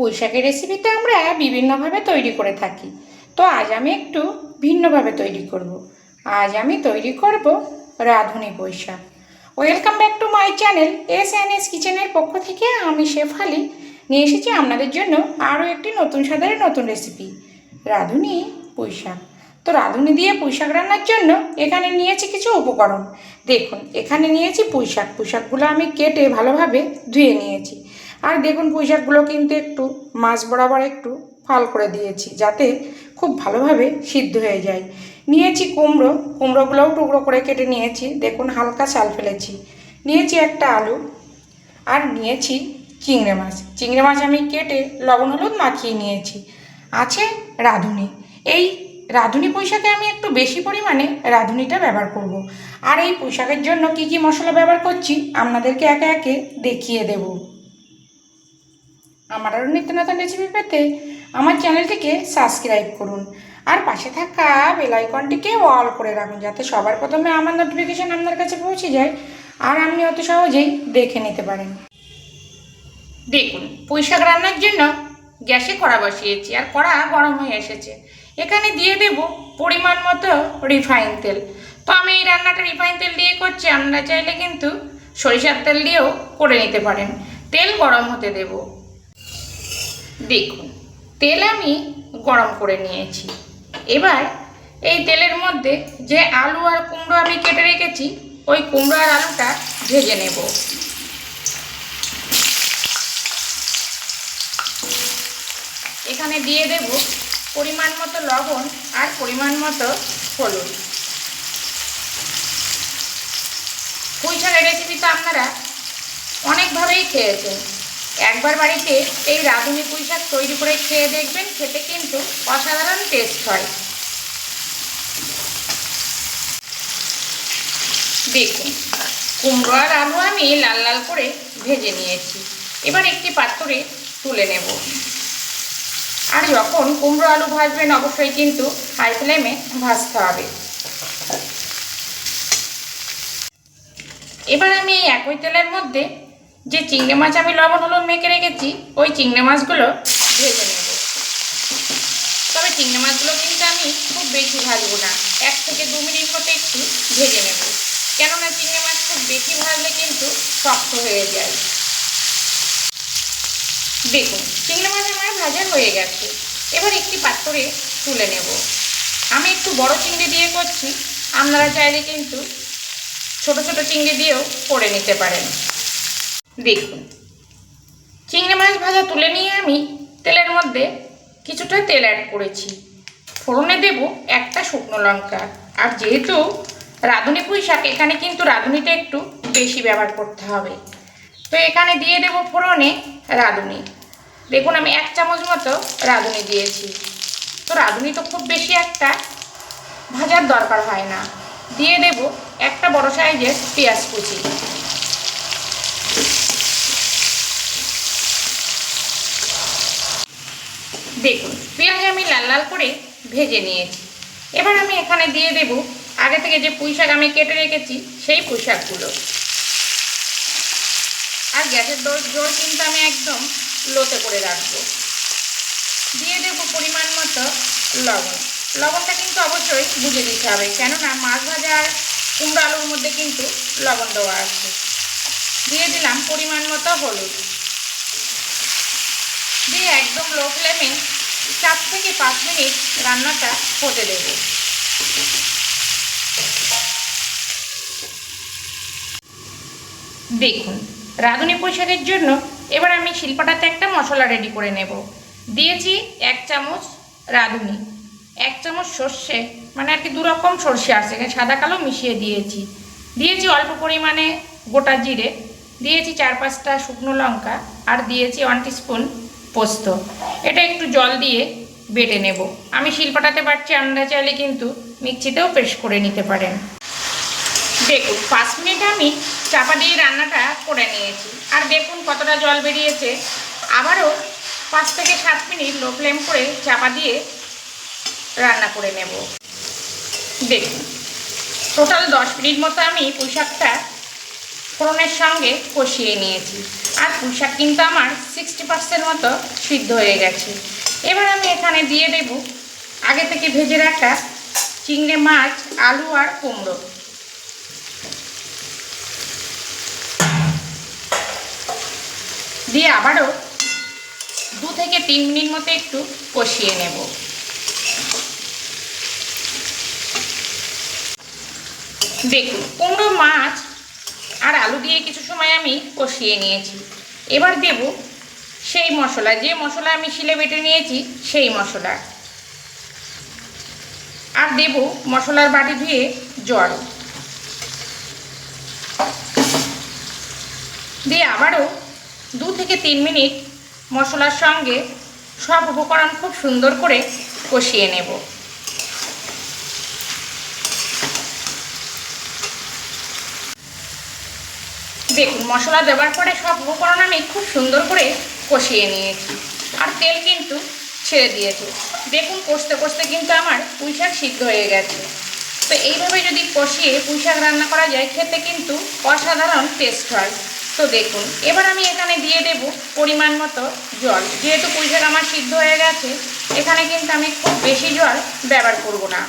পুঁই শাকের রেসিপিতে আমরা বিভিন্নভাবে তৈরি করে থাকি। তো আজ আমি একটু ভিন্নভাবে তৈরি করব। আজ আমি তৈরি করব রাঁধুনি পুঁই welcome back to my channel S N S কিচেনের পক্ষ থেকে আমি শেফ শেফালি নিয়ে এসেছি আপনাদের জন্য আরও একটি নতুন স্বাদের নতুন রেসিপি রাঁধুনি পুঁই শাক তো রাঁধুনি দিয়ে পুঁই শাক রান্নার জন্য এখানে নিয়েছি কিছু উপকরণ। দেখুন, এখানে নিয়েছি পুঁই শাক পুঁই শাকগুলো আমি কেটে ভালোভাবে ধুয়ে নিয়েছি। আর দেখুন পুঁইশাকগুলো কিন্তু একটু, মাছ বরাবর একটু ফাল করে দিয়েছি, যাতে খুব ভালোভাবে সিদ্ধ হয়ে যায়। নিয়েছি কুমড়ো, কুমড়োগুলোও টুকরো করে কেটে নিয়েছি, দেখুন হালকা চাল ফেলেছি। নিয়েছি একটা আলু আর নিয়েছি চিংড়ে মাছ। চিংড়ি মাছ আমি কেটে লবণ, হলুদ মাখিয়ে নিয়েছি। আছে রাঁধুনি। এই রাঁধুনি পুঁইশাকে আমি একটু বেশি পরিমাণে রাঁধুনিটা ব্যবহার করব। আর এই পুঁইশাকের জন্য কি কি মশলা ব্যবহার করছি, আপনাদেরকে একে একে দেখিয়ে দেব। আমার আরও নিত্য নতুন রেসিপি পেতে আমার চ্যানেলটিকে সাবস্ক্রাইব করুন। আর পাশে থাকা বেল আইকনটিকে অল করে রাখুন যাতে সবার প্রথমে আমার নোটিফিকেশান আপনার কাছে পৌঁছে যায় আর আপনি অত সহজেই দেখে নিতে পারেন। দেখুন পুঁই শাক রান্নার জন্য গ্যাসে কড়া বসিয়েছি আর কড়া গরম হয়ে এসেছে। এখানে দিয়ে দেব পরিমাণ মতো রিফাইন তেল। তো আমি এই রান্নাটা রিফাইন তেল দিয়ে করছি, আপনারা চাইলে কিন্তু সরিষার তেল দিয়েও করে নিতে পারেন। তেল গরম হতে দেব। দেখুন। তেল আমি গরম করে নিয়েছি। এবার এই তেলের মধ্যে যে আলু আর কুমড়ো আমি কেটে রেখেছি, ওই কুমড়ো আর আলুটা ভেজে নেব। এখানে দিয়ে দেব পরিমাণ মতো লবণ আর পরিমাণ মতো হলুদ। পুঁই রেসিপি তো আপনারা অনেকভাবেই খেয়েছেন। একবার বাড়িতে এই রাঁধুনি পুঁই শাক তৈরি করে খেয়ে দেখবেন, খেতে কিন্তু অসাধারণ টেস্ট হয়। দেখুন, কুমড়ো আর আলু আমি লাল লাল করে ভেজে নিয়েছি। এবার একটি পাত্রে তুলে নেব। আর যখন কুমড়ো আলু ভাজবেন, অবশ্যই কিন্তু হাই ফ্লেমে ভাজতে হবে। এবার আমি এই একই তেলের মধ্যে যে চিংড়ি মাছ আমি লবণ, হলুদ মেখে রেখেছি, ওই চিংড়ি মাছগুলো ভেজে নেব। তবে চিংড়ি মাছগুলো কিন্তু আমি খুব বেশি ভাজবো না। এক থেকে দু মিনিট মতো একটু ভেজে নেব। কেননা চিংড়ি মাছ খুব বেশি ভাজলে কিন্তু শক্ত হয়ে যায়। দেখুন, চিংড়ি মাছ আমার ভাজা হয়ে গেছে। এবার একটি পাত্রে তুলে নেব। আমি একটু বড় চিংড়ি দিয়ে করছি। আপনারা চাইলে কিন্তু ছোট ছোট চিংড়ি দিয়েও করে নিতে পারেন। দেখুন। চিংড়ি মাছ ভাজা তুলে নিয়ে আমি তেলের মধ্যে কিছুটা তেল অ্যাড করেছি। ফোড়নে দেব একটা শুকনো লঙ্কা। আর যেহেতু রাঁধুনি পুঁই শাক, এখানে কিন্তু রাঁধুনিটা একটু বেশি ব্যবহার করতে হবে। তো এখানে দিয়ে দেব ফোড়নে রাঁধুনি। দেখুন, আমি এক চামচ মতো রাঁধুনি দিয়েছি। তো রাঁধুনি তো খুব বেশি একটা ভাজার দরকার হয় না। দিয়ে দেব একটা বড় সাইজের পেঁয়াজ কুচি। দেখুন, পেঁয়াজ আমি লাল লাল করে ভেজে নিয়েছি। এবার আমি এখানে দিয়ে দেব, আগে থেকে যে পুঁই শাক আমি কেটে রেখেছি, সেই পুঁই শাকগুলো। আর গ্যাসের জোর কিন্তু আমি একদম লোতে করে রাখব। দিয়ে দেবো পরিমাণ মতো লবণ। লবণটা কিন্তু অবশ্যই বুঝে দিতে হবে, কেননা মাছ ভাজা আর কুমড়ো আলুর মধ্যে কিন্তু লবণ দেওয়া আছে। দিয়ে দিলাম পরিমাণ মতো হলুদ। দিয়ে একদম লো ফ্লেমে চার থেকে পাঁচ মিনিট রান্নাটা হতে দেব। দেখুন, রাঁধুনি পোশাকের জন্য এবার আমি শিল্পাটাতে একটা মশলা রেডি করে নেব। দিয়েছি এক চামচ রাঁধুনি, এক চামচ সর্ষে মানে আর কি দু রকম সর্ষে আছে সাদা কালো মিশিয়ে দিয়েছি। দিয়েছি অল্প পরিমাণে গোটা জিরে, দিয়েছি চার পাঁচটা শুকনো লঙ্কা, আর দিয়েছি ওয়ান স্পুন পোস্ত। এটা একটু জল দিয়ে বেটে নেব। আমি শিল্পাটাতে পারছি আপনারা চাইলে কিন্তু মিক্সিতেও পেস্ট করে নিতে পারেন। দেখুন, পাঁচ মিনিট আমি চাপা দিয়ে রান্নাটা করে নিয়েছি। আর দেখুন কতটা জল বেরিয়েছে। আবারও পাঁচ থেকে সাত মিনিট লো ফ্লেম করে চাপা দিয়ে রান্না করে নেব। দেখুন, টোটাল দশ মিনিট মতো আমি পুঁই শাকটা ফোড়নের সঙ্গে কষিয়ে নিয়েছি। আর পুঁই শাক কিন্তু আমার সিক্সটি পার্সেন্ট মতো সিদ্ধ হয়ে গেছে। এবার আমি এখানে দিয়ে দেব আগে থেকে ভেজে রাখা চিংড়ি মাছ, আলু আর কুমড়ো। দিয়ে আবারও দু থেকে তিন মিনিট মতো একটু কষিয়ে নেব। দেখুন, কুমড়ো মাছ আর আলু দিয়ে কিছু সময় আমি কষিয়ে নিয়েছি। এবার দেব সেই মশলা, যে মশলা আমি শিলে বেটে নিয়েছি সেই মশলা। আর দেব মশলার বাটি ধুয়ে জল। দিয়ে আবারও দু থেকে তিন মিনিট মশলার সঙ্গে সব উপকরণ খুব সুন্দর করে কষিয়ে নেব। দেখুন, মশলা দেওয়ার পরে সব উপকরণ আমি খুব সুন্দর করে কষিয়ে নিয়েছি। আর তেল কিন্তু ছেড়ে দিয়েছে। দেখুন, কষতে কষতে কিন্তু আমার পুঁই শাক সিদ্ধ হয়ে গেছে। তো এইভাবে যদি কষিয়ে পুঁই শাক রান্না করা যায়, খেতে কিন্তু অসাধারণ টেস্ট হয়। তো দেখুন, এবার আমি এখানে দিয়ে দেব পরিমাণ মতো জল। যেহেতু পুঁই শাক আমার সিদ্ধ হয়ে গেছে, এখানে কিন্তু আমি খুব বেশি জল ব্যবহার করব না।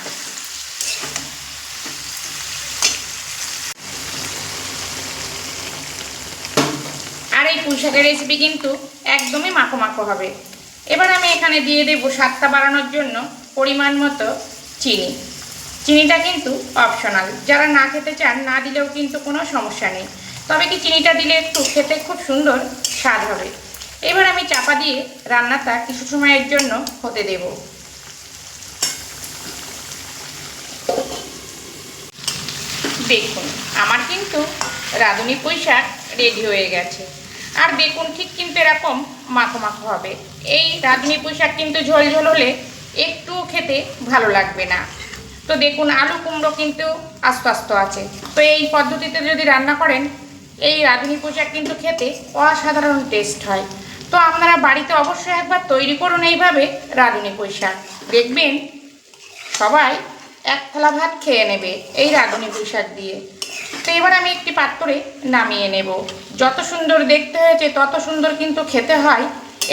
আর এই পুঁই শাকের রেসিপি কিন্তু একদমই মাখো মাখো হবে। এবার আমি এখানে দিয়ে দেবো স্বাদটা বাড়ানোর জন্য পরিমাণ মতো চিনি। চিনিটা কিন্তু অপশনাল যারা না খেতে চান, না দিলেও কিন্তু কোনো সমস্যা নেই। তবে কি চিনিটা দিলে একটু খেতে খুব সুন্দর স্বাদ হবে? এবার আমি চাপা দিয়ে রান্নাটা কিছু সময়ের জন্য হতে দেব। দেখুন, আমার কিন্তু রাঁধুনি পুঁই রেডি হয়ে গেছে। আর দেখুন ঠিক কিন্তু এরকম মাখো মাখো হবে। এই রাঁধুনি পুঁই শাক কিন্তু ঝোল ঝোল হলে একটু খেতে ভালো লাগবে না। তো দেখুন, আলু কুমড়ো কিন্তু আস্তে আস্তে আছে। তো এই পদ্ধতিতে যদি রান্না করেন, এই রাঁধুনি পুঁই শাক কিন্তু খেতে অসাধারণ টেস্ট হয়। তো আপনারা বাড়িতে অবশ্যই একবার তৈরি করুন এইভাবে রাঁধুনি পুঁই শাক দেখবেন সবাই এক থালা ভাত খেয়ে নেবে এই রাঁধুনি পুঁই শাক দিয়ে। তো এবার আমি একটি পাত্রে নামিয়ে নেব। যত সুন্দর দেখতে হয়েছে, তত সুন্দর কিন্তু খেতে হয়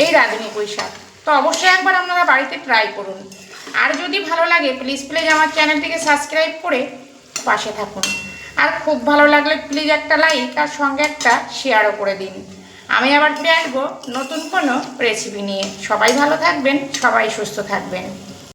এই রাঁধুনি পুঁই শাক। তো অবশ্যই একবার আপনারা বাড়িতে ট্রাই করুন। আর যদি ভালো লাগে প্লিজ প্লিজ আমার চ্যানেলটিকে সাবস্ক্রাইব করে পাশে থাকুন। আর খুব ভালো লাগলে প্লিজ একটা লাইক আর সঙ্গে একটা শেয়ারও করে দিন। আমি আবার ফিরে আসব নতুন কোনো রেসিপি নিয়ে। সবাই ভালো থাকবেন, সবাই সুস্থ থাকবেন।